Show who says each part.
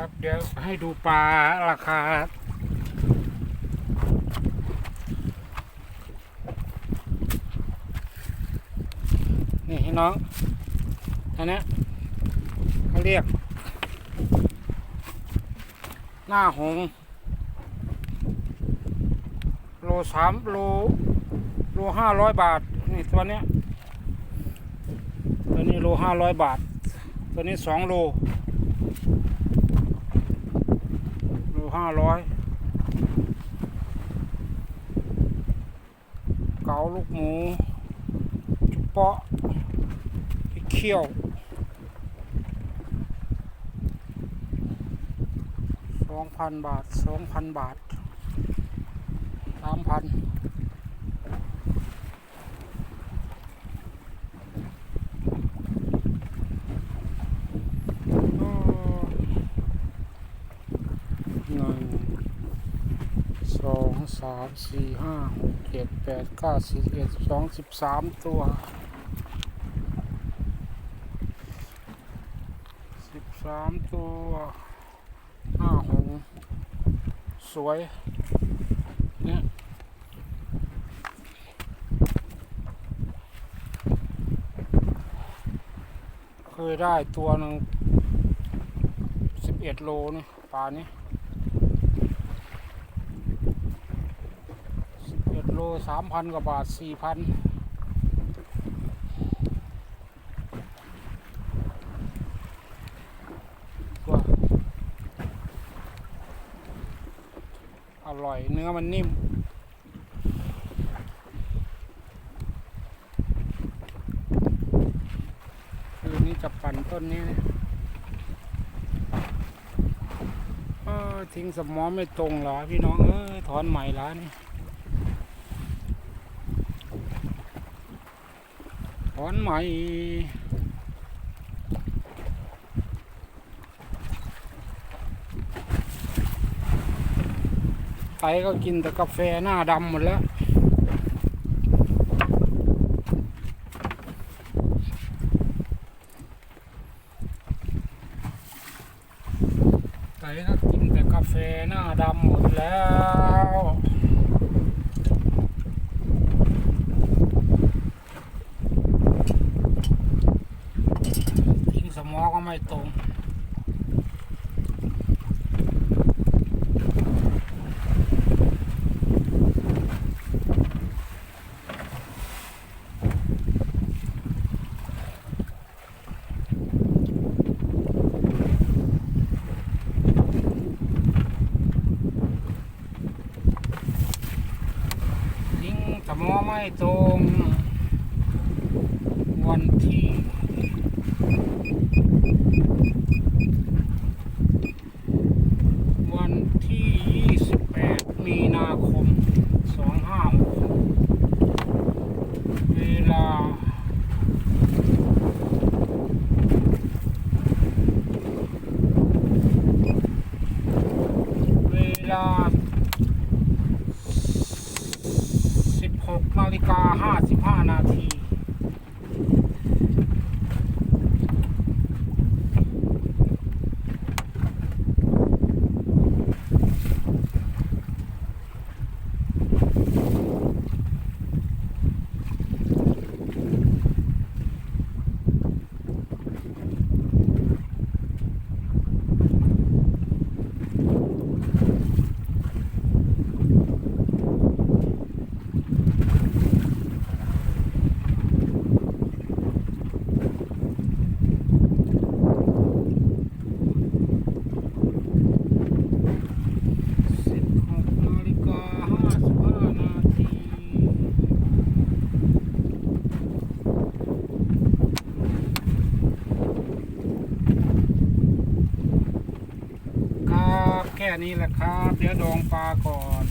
Speaker 1: ครับเดี๋ยวให้ดูปลาราคานี่ให้น้องอันนี้เขาเรียก หน้าหง โลสามโล โลห้าร้อยบาท นี่ตัวเนี้ยตัวนี้โลห้าร้อยบาท ตัวนี้สองโล ห้าร้อยเกาลูกหมูจุเปาะเขี้ยวสองพันบาทสองพันบาทสามพัน หนึ่งส องสามสี่ห้าหกเจ็ดแปดเก้าสิบเอ็ดสองสิบสามตัวสิบสามตัวห้าหงส์สวยเนี่ยเคยได้ตัวหนึ่งสิบเอ็ดโลนี่ปลานี้ เจ็ด โลสามพันกว่าบาทสี่พันอร่อยเนื้อมันนิ่มคืนนี้จะปั่นต้นนี้นะเออทิ้งสมอไม่ตรงหรอพี่น้องเอ้ยถอนใหม่ล้วนี่ ถอนใหม่ไตก็กินแต่กาแฟหน้าดำหมดแล้วไตก็กินแต่กาแฟหน้าดำหมดแล้ว ทิ้งสมอก็ ไม่ตรงทิ้งสมอไม่ตรง วันที่ วันที่ 28 มีนาคม 2566เวลา เวลา 16นาฬิกา55 นาที 16นาฬิกา55 นาที ครับแค่ นี้แหละครับ เดี๋ยวดองปลาก่อน